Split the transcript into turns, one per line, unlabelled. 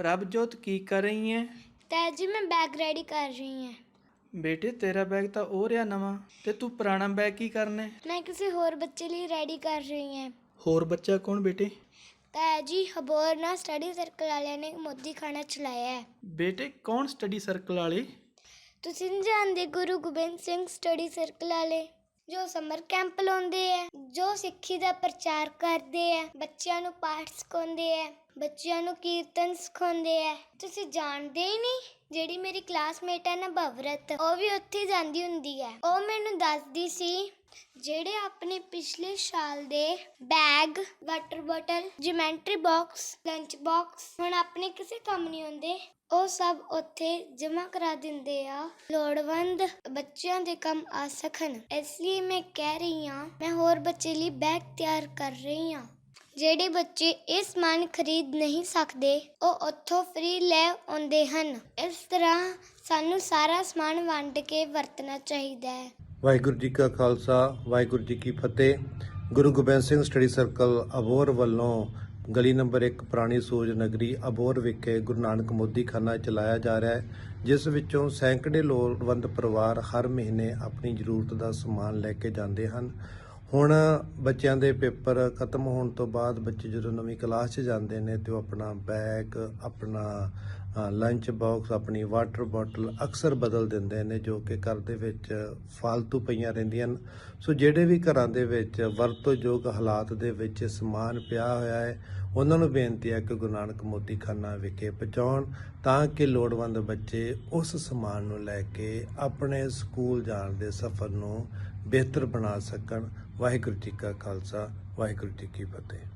ਪ੍ਰਭਜੋਤ ਕੀ ਕਰ ਰਹੀ ਹੈ
ਤਾਂ ਜੀ ਮੈਂ ਬੈਗ ਰੈਡੀ ਕਰ ਰਹੀ ਹਾਂ
ਬੇਟੇ ਤੇਰਾ ਬੈਗ ਤਾਂ ਉਹ ਰਿਹਾ ਨਵਾਂ। ਤੇ ਤੂੰ ਪੁਰਾਣਾ ਬੈਗ ਕੀ ਕਰਨਾ ਹੈ?
ਮੈਂ ਕਿਸੇ ਹੋਰ ਬੱਚੇ ਲਈ ਰੈਡੀ ਕਰ ਰਹੀ ਹਾਂ
ਹੋਰ ਬੱਚਾ ਕੌਣ ਬੇਟੇ?
ਤਾਂ ਜੀ ਹਬੋਰ ਨਾ ਸਟੱਡੀ ਸਰਕਲ ਵਾਲਿਆਂ ਨੇ ਮੋਦੀ ਖਾਣਾ ਚਲਾਇਆ ਹੈ
ਬੇਟੇ ਕੌਣ ਸਟੱਡੀ ਸਰਕਲ ਵਾਲੇ?
ਤੁਸੀਂ ਜਾਣਦੇ ਗੁਰੂ ਗੋਬਿੰਦ ਸਿੰਘ ਸਟੱਡੀ ਸਰਕਲ ਵਾਲੇ? ਜੋ ਸਮਰ ਕੈਂਪ ਲਾਉਂਦੇ ਆ, ਜੋ ਸਿੱਖੀ ਦਾ ਪ੍ਰਚਾਰ ਕਰਦੇ ਆ, ਬੱਚਿਆਂ ਨੂੰ ਪਾਠ ਸਿਖਾਉਂਦੇ ਆ, ਬੱਚਿਆਂ ਨੂੰ ਕੀਰਤਨ ਸਿਖਾਉਂਦੇ ਆ। ਤੁਸੀਂ ਜਾਣਦੇ ਹੀ ਨਹੀਂ ਜਿਹੜੀ ਮੇਰੀ ਕਲਾਸਮੇਟ ਹੈ ਨਾ ਭਵਰਤ, ਉਹ ਵੀ ਉੱਥੇ ਜਾਂਦੀ ਹੁੰਦੀ ਹੈ ਉਹ ਮੈਨੂੰ ਦੱਸਦੀ ਸੀ ਜਿਹੜੇ ਆਪਣੇ ਪਿਛਲੇ ਸਾਲ ਦੇ bag water bottle geometry box lunch box ਹੁਣ ਆਪਣੇ ਕਿਸੇ ਕੰਮ ਨਹੀਂ ਆਉਂਦੇ। ਉਹ ਸਭ ਉੱਥੇ ਜਮ੍ਹਾਂ ਕਰਾ ਦਿੰਦੇ ਆ। ਲੋੜਵੰਦ ਬੱਚਿਆਂ ਦੇ ਕੰਮ ਆ ਸਕਣ। ਇਸ ਲਈ ਮੈਂ ਕਹਿ ਰਹੀ ਹਾਂ, ਮੈਂ ਹੋਰ ਬੱਚੇ ਲਈ ਬੈਗ ਤਿਆਰ ਕਰ ਰਹੀ ਹਾਂ। ਜਿਹੜੇ ਬੱਚੇ ਇਹ ਸਮਾਨ ਖਰੀਦ ਨਹੀਂ ਸਕਦੇ, ਉਹ ਉੱਥੋਂ ਫ੍ਰੀ ਲੈ ਆਉਂਦੇ ਹਨ। ਇਸ ਤਰ੍ਹਾਂ ਸਾਨੂੰ ਸਾਰਾ ਸਮਾਨ ਵੰਡ ਕੇ ਵਰਤਣਾ ਚਾਹੀਦਾ ਹੈ।
ਵਾਹਿਗੁਰੂ ਜੀ ਕਾ ਖਾਲਸਾ, ਵਾਹਿਗੁਰੂ ਜੀ ਕੀ ਫਤਿਹ। ਗੁਰੂ ਗੋਬਿੰਦ ਸਿੰਘ ਸਟੱਡੀ ਸਰਕਲ ਅਬੋਰ ਵੱਲੋਂ ਗਲੀ ਨੰਬਰ 1 ਪੁਰਾਣੀ ਸੂਰਜ ਨਗਰੀ ਅਬੋਰ ਵਿਖੇ ਗੁਰੂ ਨਾਨਕ ਮੋਦੀ ਖਾਨਾ ਚਲਾਇਆ ਜਾ ਰਿਹਾ ਹੈ, ਜਿਸ ਵਿੱਚੋਂ ਸੈਂਕੜੇ ਲੋੜਵੰਦ ਪਰਿਵਾਰ ਹਰ ਮਹੀਨੇ ਆਪਣੀ ਜ਼ਰੂਰਤ ਦਾ ਸਮਾਨ ਲੈ ਕੇ ਜਾਂਦੇ ਹਨ। ਹੁਣ ਬੱਚਿਆਂ ਦੇ ਪੇਪਰ ਖਤਮ ਹੋਣ ਤੋਂ ਬਾਅਦ ਬੱਚੇ ਜਦੋਂ ਨਵੀਂ ਕਲਾਸ 'ਚ ਜਾਂਦੇ ਨੇ ਤੇ ਉਹ ਆਪਣਾ ਬੈਗ, ਆਪਣਾ ਲੰਚ ਬਾਕਸ ਆਪਣੀ ਵਾਟਰ ਬੋਟਲ ਅਕਸਰ ਬਦਲ ਦਿੰਦੇ ਨੇ ਜੋ ਕਿ ਘਰ ਦੇ ਵਿੱਚ ਫालतू ਪਈਆਂ ਰਹਿੰਦੀਆਂ ਹਨ। ਸੋ ਜਿਹੜੇ ਵੀ ਘਰਾਂ ਦੇ ਵਿੱਚ ਵਰਤੋਂਯੋਗ ਹਾਲਾਤ ਦੇ ਵਿੱਚ ਸਮਾਨ ਪਿਆ ਹੋਇਆ ਹੈ ਉਹਨਾਂ ਨੂੰ ਬੇਨਤੀ ਹੈ ਕਿ ਗੁਰੂ ਨਾਨਕ ਮੋਦੀਖਾਨਾ ਵਿਖੇ ਪਹੁੰਚਾਉਣ ਤਾਂ ਕਿ ਲੋੜਵੰਦ ਬੱਚੇ ਉਸ ਸਮਾਨ ਨੂੰ ਲੈ ਕੇ ਆਪਣੇ ਸਕੂਲ ਜਾਣ ਦੇ ਸਫ਼ਰ ਨੂੰ ਬਿਹਤਰ ਬਣਾ ਸਕਣ। ਵਾਹਿਗੁਰੂ ਜੀ ਕਾ ਖਾਲਸਾ, ਵਾਹਿਗੁਰੂ ਜੀ ਕੀ ਫਤਿਹ।